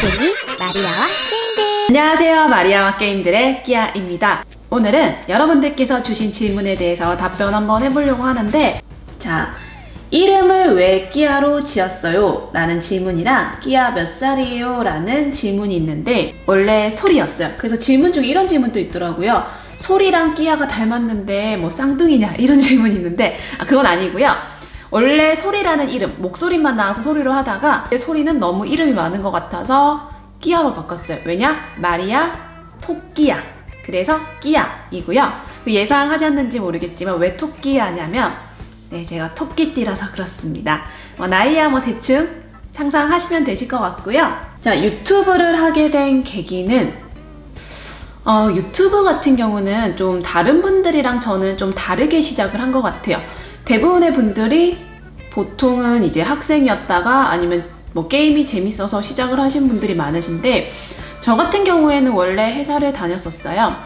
게임쟁이 마리아와 게임들 안녕하세요. 마리아와 게임들의 끼아입니다. 오늘은 여러분들께서 주신 질문에 대해서 답변 한번 해보려고 하는데, 자, 이름을 왜 끼아로 지었어요? 라는 질문이랑 끼아 몇 살이에요? 라는 질문이 있는데, 원래 소리였어요. 그래서 질문 중에 이런 질문도 있더라고요. 소리랑 끼아가 닮았는데, 뭐 쌍둥이냐? 이런 질문이 있는데, 아, 그건 아니고요. 원래 소리라는 이름, 목소리만 나와서 소리로 하다가 소리는 너무 이름이 많은 것 같아서 끼아로 바꿨어요. 왜냐? 마리아 토끼야. 그래서 끼아이고요. 그 예상하셨는지 모르겠지만 왜 토끼야냐면 네, 제가 토끼띠라서 그렇습니다. 뭐 나이야 뭐 대충 상상하시면 되실 것 같고요. 자, 유튜브를 하게 된 계기는 어, 유튜브 같은 경우는 좀 다른 분들이랑 저는 좀 다르게 시작을 한 것 같아요. 대부분의 분들이 보통은 이제 학생이었다가 아니면 뭐 게임이 재밌어서 시작을 하신 분들이 많으신데 저 같은 경우에는 원래 회사를 다녔었어요.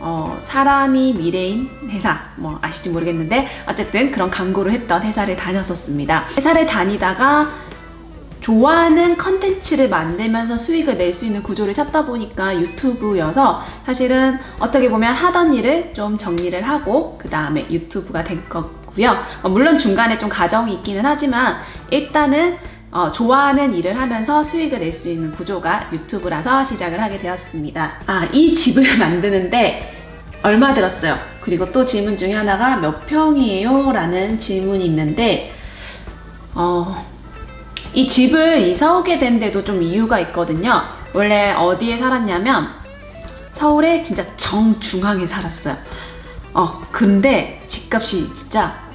어, 사람이 미래인 회사, 뭐 아실지 모르겠는데 어쨌든 그런 광고를 했던 회사를 다녔었습니다. 회사를 다니다가 좋아하는 컨텐츠를 만들면서 수익을 낼 수 있는 구조를 찾다 보니까 유튜브여서 사실은 어떻게 보면 하던 일을 좀 정리를 하고 그 다음에 유튜브가 된 거고요. 어, 물론 중간에 좀 과정이 있기는 하지만 일단은 어, 좋아하는 일을 하면서 수익을 낼 수 있는 구조가 유튜브라서 시작을 하게 되었습니다. 아, 이 집을 만드는데 얼마 들었어요? 그리고 또 질문 중에 하나가 몇 평이에요? 라는 질문이 있는데, 어, 이 집을 이사 오게 된 데도 좀 이유가 있거든요. 원래 어디에 살았냐면 서울의 진짜 정중앙에 살았어요. 어, 근데 집값이 진짜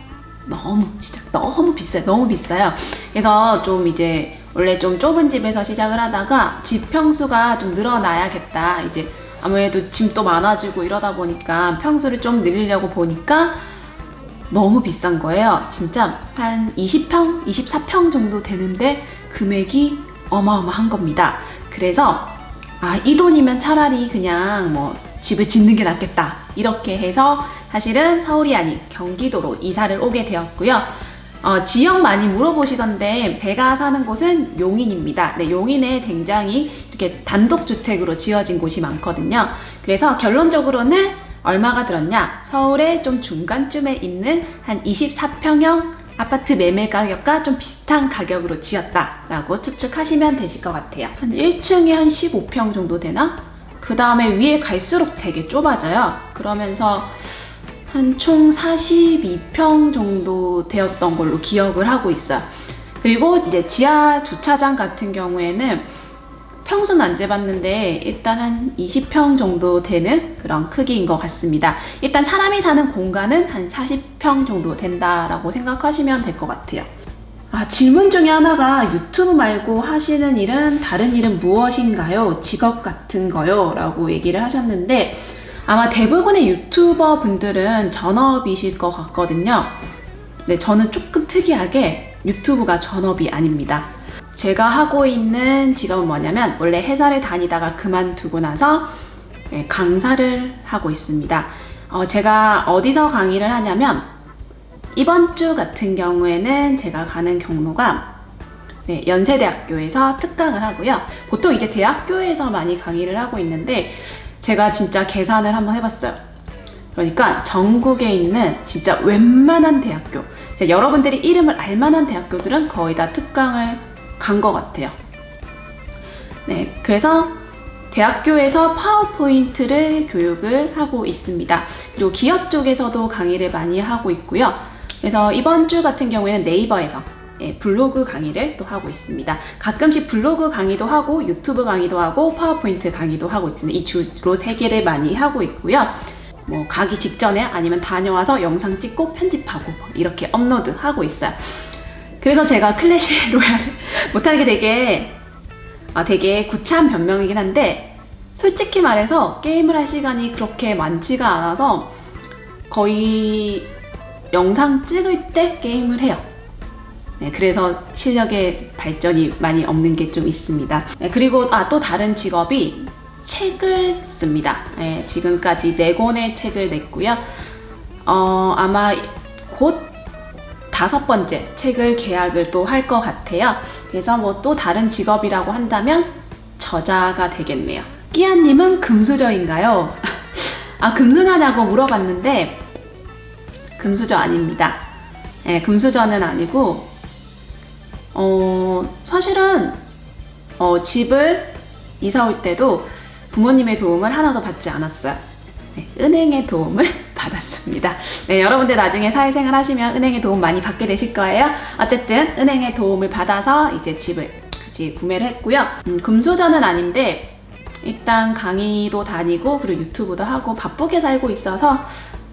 너무 진짜 너무 비싸요. 너무 비싸요. 그래서 좀 이제 원래 좀 좁은 집에서 시작을 하다가 집 평수가 좀 늘어나야겠다. 이제 아무래도 짐도 많아지고 이러다 보니까 평수를 좀 늘리려고 보니까 너무 비싼 거예요. 진짜 한 20평, 24평 정도 되는데 금액이 어마어마한 겁니다. 그래서 아, 이 돈이면 차라리 그냥 뭐 집을 짓는 게 낫겠다. 이렇게 해서 사실은 서울이 아닌 경기도로 이사를 오게 되었고요. 어, 지역 많이 물어보시던데 제가 사는 곳은 용인입니다. 네, 용인에 굉장히 이렇게 단독주택으로 지어진 곳이 많거든요. 그래서 결론적으로는 얼마가 들었냐? 서울의 좀 중간쯤에 있는 한 24평형 아파트 매매 가격과 좀 비슷한 가격으로 지었다라고 추측하시면 되실 것 같아요. 한 1층에 한 15평 정도 되나? 그 다음에 위에 갈수록 되게 좁아져요. 그러면서 한 총 42평 정도 되었던 걸로 기억을 하고 있어요. 그리고 이제 지하 주차장 같은 경우에는 평수는 안 재봤는데 일단 한 20평 정도 되는 그런 크기인 것 같습니다. 일단 사람이 사는 공간은 한 40평 정도 된다라고 생각하시면 될 것 같아요. 아, 질문 중에 하나가 유튜브 말고 하시는 일은 다른 일은 무엇인가요? 직업 같은 거요? 라고 얘기를 하셨는데 아마 대부분의 유튜버 분들은 전업이실 것 같거든요. 네, 저는 조금 특이하게 유튜브가 전업이 아닙니다. 제가 하고 있는 직업은 뭐냐면 원래 회사를 다니다가 그만두고 나서 네, 강사를 하고 있습니다. 어, 제가 어디서 강의를 하냐면 이번 주 같은 경우에는 제가 가는 경로가 네, 연세대학교에서 특강을 하고요. 보통 이제 대학교에서 많이 강의를 하고 있는데 제가 진짜 계산을 한번 해봤어요. 그러니까 전국에 있는 진짜 웬만한 대학교, 여러분들이 이름을 알만한 대학교들은 거의 다 특강을 간 것 같아요. 네, 그래서 대학교에서 파워포인트를 교육을 하고 있습니다. 그리고 기업 쪽에서도 강의를 많이 하고 있고요. 그래서 이번 주 같은 경우에는 네이버에서 예, 블로그 강의를 또 하고 있습니다. 가끔씩 블로그 강의도 하고 유튜브 강의도 하고 파워포인트 강의도 하고 있습니다. 이 주로 세 개를 많이 하고 있고요. 뭐 가기 직전에 아니면 다녀와서 영상 찍고 편집하고 이렇게 업로드 하고 있어요. 그래서 제가 클래시 로얄을 못하는 게 되게 아, 되게 구차한 변명이긴 한데 솔직히 말해서 게임을 할 시간이 그렇게 많지가 않아서 거의 영상 찍을 때 게임을 해요. 네, 그래서 실력의 발전이 많이 없는 게 좀 있습니다. 네, 그리고 아, 또 다른 직업이 책을 씁니다. 네, 지금까지 네 권의 책을 냈고요. 어, 아마 곧 다섯 번째 책을 계약을 또 할 것 같아요. 그래서 뭐 또 다른 직업이라고 한다면 저자가 되겠네요. 끼아님은 금수저인가요? 아, 금수저냐고 물어봤는데, 금수저 아닙니다. 네, 금수저는 아니고, 어, 사실은, 어, 집을 이사 올 때도 부모님의 도움을 하나도 받지 않았어요. 네, 은행의 도움을 받았습니다. 네, 여러분들 나중에 사회생활 하시면 은행의 도움 많이 받게 되실 거예요. 어쨌든 은행의 도움을 받아서 이제 집을 같이 구매를 했고요. 음, 금수저는 아닌데 일단 강의도 다니고 그리고 유튜브도 하고 바쁘게 살고 있어서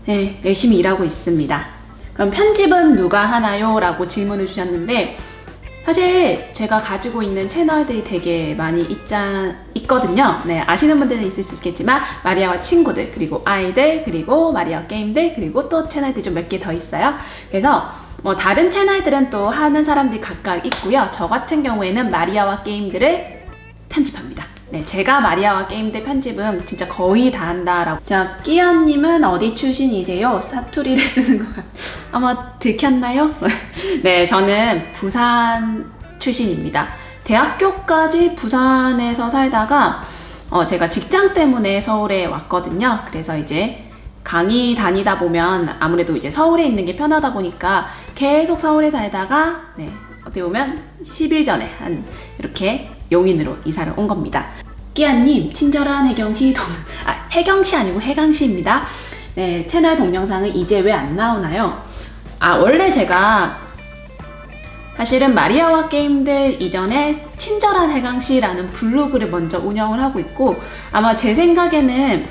네, 열심히 일하고 있습니다. 그럼 편집은 누가 하나요? 라고 질문을 주셨는데 사실 제가 가지고 있는 채널들이 되게 많이 있자, 있거든요. 네, 아시는 분들은 있을 수 있겠지만, 마리아와 친구들, 그리고 아이들, 그리고 마리아 게임들, 그리고 또 채널들이 좀 몇 개 더 있어요. 그래서 뭐 다른 채널들은 또 하는 사람들이 각각 있고요. 저 같은 경우에는 마리아와 게임들을 편집합니다. 네, 제가 마리아와 게임들 편집은 진짜 거의 다 한다라고. 자, 끼연님은 어디 출신이세요? 사투리를 쓰는 것 같... 아마 들켰나요? 네, 저는 부산 출신입니다. 대학교까지 부산에서 살다가 어, 제가 직장 때문에 서울에 왔거든요. 그래서 이제 강의 다니다 보면 아무래도 이제 서울에 있는 게 편하다 보니까 계속 서울에 살다가 네, 어떻게 보면 10일 전에 한 이렇게 용인으로 이사를 온 겁니다. 끼아님, 친절한 해경시 동, 아, 해경시 아니고 해강시입니다. 네, 채널 동영상은 이제 왜 안 나오나요? 아, 원래 제가 사실은 마리아와 게임들 이전에 친절한 해강시라는 블로그를 먼저 운영을 하고 있고 아마 제 생각에는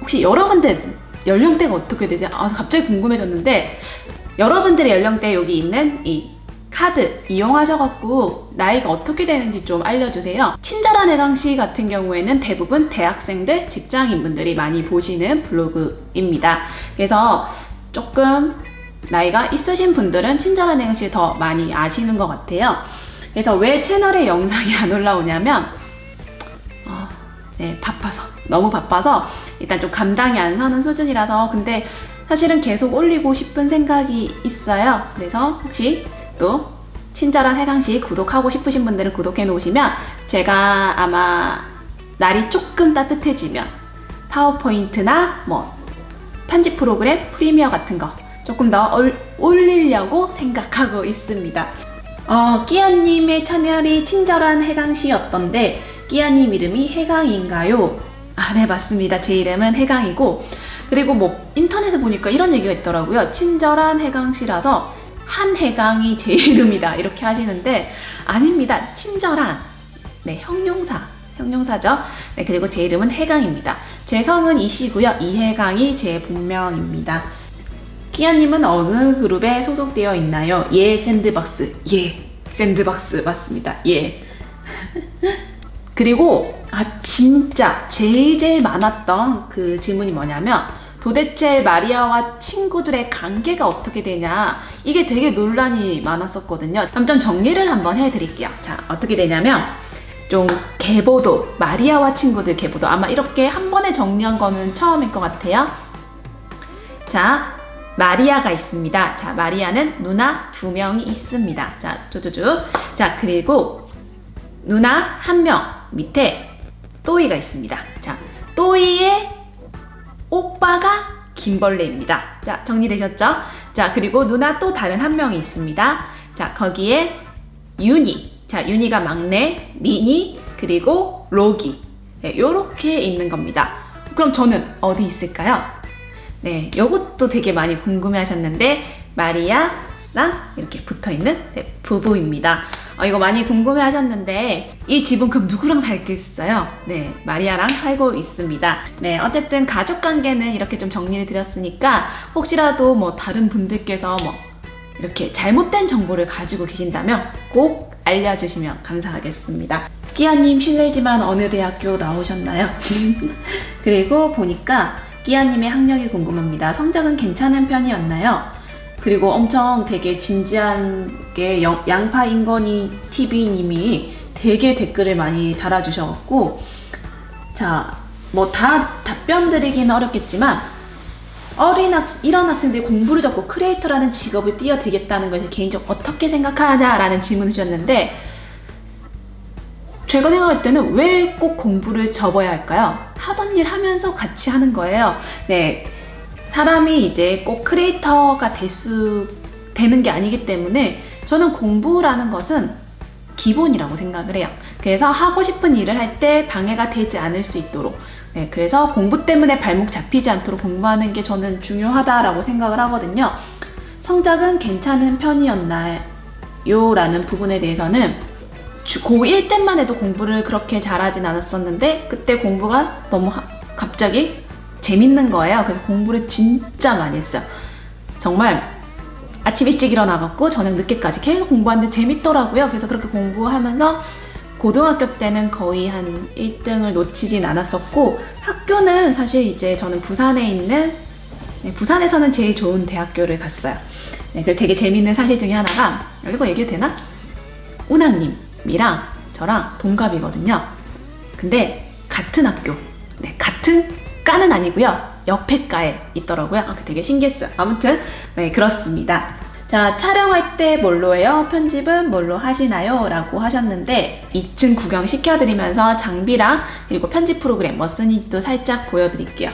혹시 여러분들 연령대가 어떻게 되세요? 아, 갑자기 궁금해졌는데 여러분들의 연령대 여기 있는 이 카드 이용하셔갖고 나이가 어떻게 되는지 좀 알려주세요. 친절한 해강시 같은 경우에는 대부분 대학생들, 직장인분들이 많이 보시는 블로그입니다. 그래서 조금 나이가 있으신 분들은 친절한 해강시 더 많이 아시는 것 같아요. 그래서 왜 채널에 영상이 안 올라오냐면 어, 네, 바빠서 너무 바빠서 일단 좀 감당이 안 서는 수준이라서 근데 사실은 계속 올리고 싶은 생각이 있어요. 그래서 혹시 또 친절한 해강시 구독하고 싶으신 분들은 구독해 놓으시면 제가 아마 날이 조금 따뜻해지면 파워포인트나 뭐 편집 프로그램 프리미어 같은 거 조금 더 올, 올리려고 생각하고 있습니다. 어, 끼아님의 채널이 친절한 해강시였던데 끼아님 이름이 해강인가요? 아, 네, 맞습니다. 제 이름은 해강이고 그리고 뭐 인터넷에 보니까 이런 얘기가 있더라고요. 친절한 해강시라서 한 해강이 제 이름이다 이렇게 하시는데 아닙니다. 친절한 네 형용사 형용사죠. 네 그리고 제 이름은 해강입니다. 제 성은 이씨고요. 이해강이 제 본명입니다. 끼아님은 어느 그룹에 소속되어 있나요? 예 샌드박스 예 샌드박스 맞습니다. 예. 그리고 아 진짜 제일 제일 많았던 그 질문이 뭐냐면 도대체 마리아와 친구들의 관계가 어떻게 되냐 이게 되게 논란이 많았었거든요. 그럼 좀 정리를 한번 해드릴게요. 자 어떻게 되냐면 좀 계보도 마리아와 친구들 계보도 아마 이렇게 한 번에 정리한 거는 처음일 것 같아요. 자 마리아가 있습니다. 자 마리아는 누나 두 명이 있습니다. 자 쭈쭈쭈 자 그리고 누나 한 명 밑에 또이가 있습니다. 자 또이의 오빠가 김벌레입니다. 자, 정리되셨죠? 자, 그리고 누나 또 다른 한 명이 있습니다. 자, 거기에 윤희. 자, 윤희가 막내, 미니, 그리고 로기. 네, 요렇게 있는 겁니다. 그럼 저는 어디 있을까요? 네, 요것도 되게 많이 궁금해 하셨는데, 마리아랑 이렇게 붙어 있는 네, 부부입니다. 어, 이거 많이 궁금해 하셨는데 이 집은 그럼 누구랑 살겠어요? 네, 마리아랑 살고 있습니다. 네, 어쨌든 가족 관계는 이렇게 좀 정리를 드렸으니까 혹시라도 뭐 다른 분들께서 뭐 이렇게 잘못된 정보를 가지고 계신다면 꼭 알려주시면 감사하겠습니다. 끼아님 실례지만 어느 대학교 나오셨나요? 그리고 보니까 끼아님의 학력이 궁금합니다. 성적은 괜찮은 편이었나요? 그리고 엄청 되게 진지하게 영- 양파 인건이 TV님이 되게 댓글을 많이 달아주셔갖고 자 뭐 다 답변 드리기는 어렵겠지만 어린 학 이런 학생들이 공부를 접고 크리에이터라는 직업을 뛰어들겠다는 것에 개인적으로 어떻게 생각하냐라는 질문을 주셨는데 제가 생각할 때는 왜 꼭 공부를 접어야 할까요? 하던 일 하면서 같이 하는 거예요. 네. 사람이 이제 꼭 크리에이터가 될 수, 되는 게 아니기 때문에 저는 공부라는 것은 기본이라고 생각을 해요. 그래서 하고 싶은 일을 할 때 방해가 되지 않을 수 있도록. 네, 그래서 공부 때문에 발목 잡히지 않도록 공부하는 게 저는 중요하다라고 생각을 하거든요. 성적은 괜찮은 편이었나요? 라는 부분에 대해서는 주- 고1 때만 해도 공부를 그렇게 잘하진 않았었는데 그때 공부가 너무 하- 갑자기 재밌는 거예요. 그래서 공부를 진짜 많이 했어요. 정말 아침 일찍 일어나갖고 저녁 늦게까지 계속 공부하는데 재밌더라고요. 그래서 그렇게 공부하면서 고등학교 때는 거의 한 1등을 놓치진 않았었고 학교는 사실 이제 저는 부산에 있는 네, 부산에서는 제일 좋은 대학교를 갔어요. 네, 그리고 되게 재밌는 사실 중에 하나가 이거 얘기해도 되나? 우나님이랑 저랑 동갑이거든요. 근데 같은 학교, 네, 같은 과는 아니고요. 옆에 과에 있더라고요. 아, 되게 신기했어요. 아무튼 네 그렇습니다. 자 촬영할 때 뭘로 해요? 편집은 뭘로 하시나요? 라고 하셨는데 2층 구경 시켜드리면서 장비랑 그리고 편집 프로그램 뭐 쓰는지도 살짝 보여드릴게요.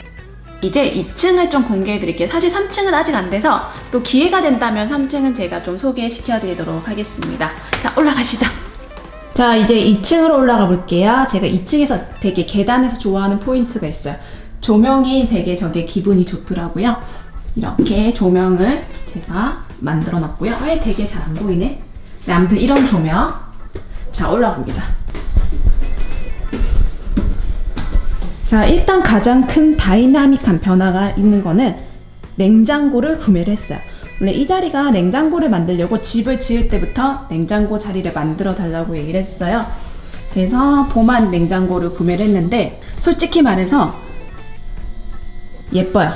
이제 2층을 좀 공개해 드릴게요. 사실 3층은 아직 안 돼서 또 기회가 된다면 3층은 제가 좀 소개시켜 드리도록 하겠습니다. 자, 올라가시죠. 자, 이제 2층으로 올라가 볼게요. 제가 2층에서 되게 계단에서 좋아하는 포인트가 있어요. 조명이 되게 저게 기분이 좋더라고요. 이렇게 조명을 제가 만들어 놨고요. 왜 되게 잘 안 보이네? 네, 아무튼 이런 조명. 자, 올라갑니다. 자, 일단 가장 큰 다이나믹한 변화가 있는 거는 냉장고를 구매를 했어요. 원래 이 자리가 냉장고를 만들려고 집을 지을 때부터 냉장고 자리를 만들어 달라고 얘기를 했어요. 그래서 봄한 냉장고를 구매를 했는데 솔직히 말해서 예뻐요.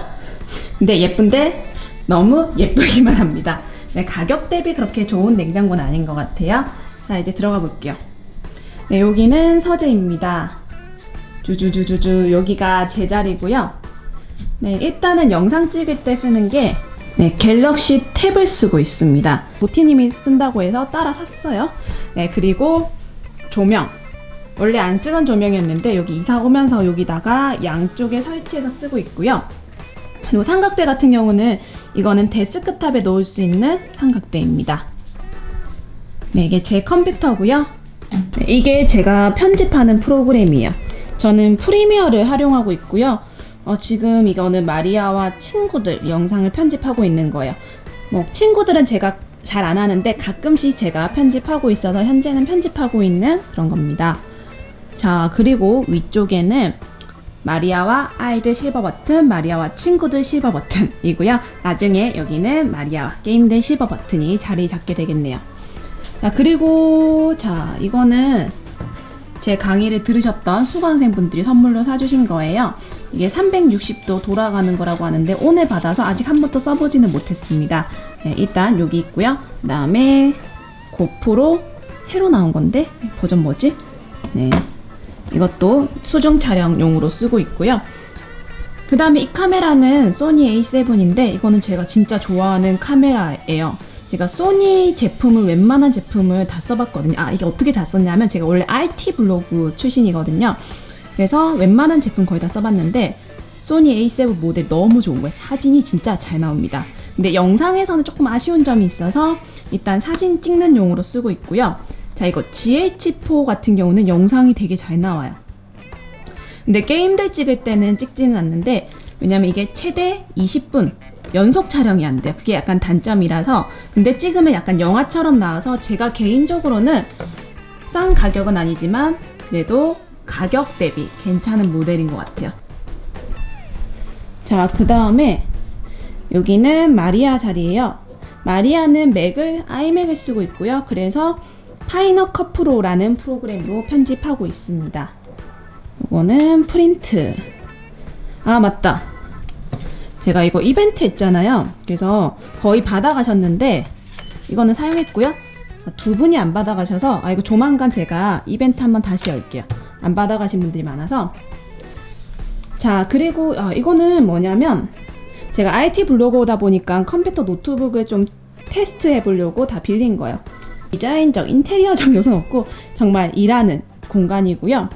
근데 예쁜데 너무 예쁘기만 합니다. 네, 가격 대비 그렇게 좋은 냉장고는 아닌 것 같아요. 자, 이제 들어가 볼게요. 네, 여기는 서재입니다. 주주주주주 여기가 제 자리고요. 네, 일단은 영상 찍을 때 쓰는 게 네, 갤럭시 탭을 쓰고 있습니다. 보티님이 쓴다고 해서 따라 샀어요. 네, 그리고 조명. 원래 안 쓰던 조명이었는데 여기 이사 오면서 여기다가 양쪽에 설치해서 쓰고 있고요. 그리고 삼각대 같은 경우는 이거는 데스크탑에 놓을 수 있는 삼각대입니다. 네, 이게 제 컴퓨터고요. 네, 이게 제가 편집하는 프로그램이에요. 저는 프리미어를 활용하고 있고요. 어, 지금 이거는 마리아와 친구들 영상을 편집하고 있는 거예요. 뭐 친구들은 제가 잘 안 하는데 가끔씩 제가 편집하고 있어서 현재는 편집하고 있는 그런 겁니다. 자, 그리고 위쪽에는 마리아와 아이들 실버 버튼, 마리아와 친구들 실버 버튼이고요. 나중에 여기는 마리아와 게임들 실버 버튼이 자리 잡게 되겠네요. 자, 그리고 자, 이거는 제 강의를 들으셨던 수강생분들이 선물로 사주신 거예요. 이게 360도 돌아가는 거라고 하는데 오늘 받아서 아직 한 번도 써보지는 못했습니다. 네, 일단 여기 있고요. 그 다음에 고프로 새로 나온 건데 버전 뭐지? 네, 이것도 수중 촬영용으로 쓰고 있고요. 그 다음에 이 카메라는 소니 A7인데 이거는 제가 진짜 좋아하는 카메라예요. 제가 소니 제품을 웬만한 제품을 다 써봤거든요. 아 이게 어떻게 다 썼냐면 제가 원래 RT 블로그 출신이거든요. 그래서 웬만한 제품 거의 다 써봤는데 소니 A7 모델 너무 좋은 거예요. 사진이 진짜 잘 나옵니다. 근데 영상에서는 조금 아쉬운 점이 있어서 일단 사진 찍는 용으로 쓰고 있고요. 자 이거 GH4 같은 경우는 영상이 되게 잘 나와요. 근데 게임들 찍을 때는 찍지는 않는데 왜냐면 이게 최대 20분 연속 촬영이 안 돼요. 그게 약간 단점이라서 근데 찍으면 약간 영화처럼 나와서 제가 개인적으로는 싼 가격은 아니지만 그래도 가격 대비 괜찮은 모델인 것 같아요. 자, 그 다음에 여기는 마리아 자리예요. 마리아는 맥을 아이맥을 쓰고 있고요. 그래서 파이너 컷 프로라는 프로그램으로 편집하고 있습니다. 이거는 프린트. 아, 맞다. 제가 이거 이벤트 했잖아요. 그래서 거의 받아가셨는데 이거는 사용했고요. 두 분이 안 받아가셔서 아 이거 조만간 제가 이벤트 한번 다시 열게요. 안 받아가신 분들이 많아서 자 그리고 아, 이거는 뭐냐면 제가 IT 블로거다 보니까 컴퓨터 노트북을 좀 테스트 해보려고 다 빌린 거예요. 디자인적 인테리어적 요소는 없고 정말 일하는 공간이고요.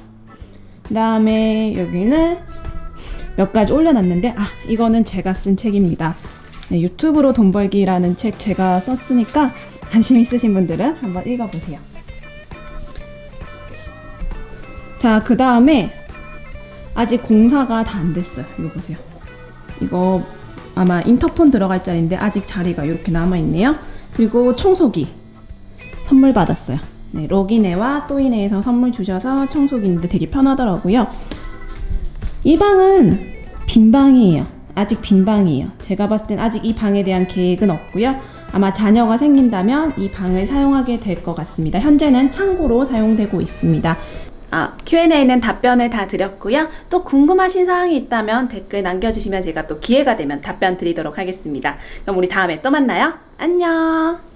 그 다음에 여기는 몇 가지 올려놨는데, 아, 이거는 제가 쓴 책입니다. 네, 유튜브로 돈 벌기라는 책 제가 썼으니까 관심 있으신 분들은 한번 읽어보세요. 자, 그 다음에 아직 공사가 다 안 됐어요. 이거 보세요. 이거 아마 인터폰 들어갈 자리인데 아직 자리가 이렇게 남아있네요. 그리고 청소기 선물 받았어요. 네, 로기네와 또이네에서 선물 주셔서 청소기인데 되게 편하더라고요. 이 방은 빈 방이에요. 아직 빈 방이에요. 제가 봤을 땐 아직 이 방에 대한 계획은 없고요. 아마 자녀가 생긴다면 이 방을 사용하게 될 것 같습니다. 현재는 창고로 사용되고 있습니다. 아, Q&A는 답변을 다 드렸고요. 또 궁금하신 사항이 있다면 댓글 남겨주시면 제가 또 기회가 되면 답변 드리도록 하겠습니다. 그럼 우리 다음에 또 만나요. 안녕!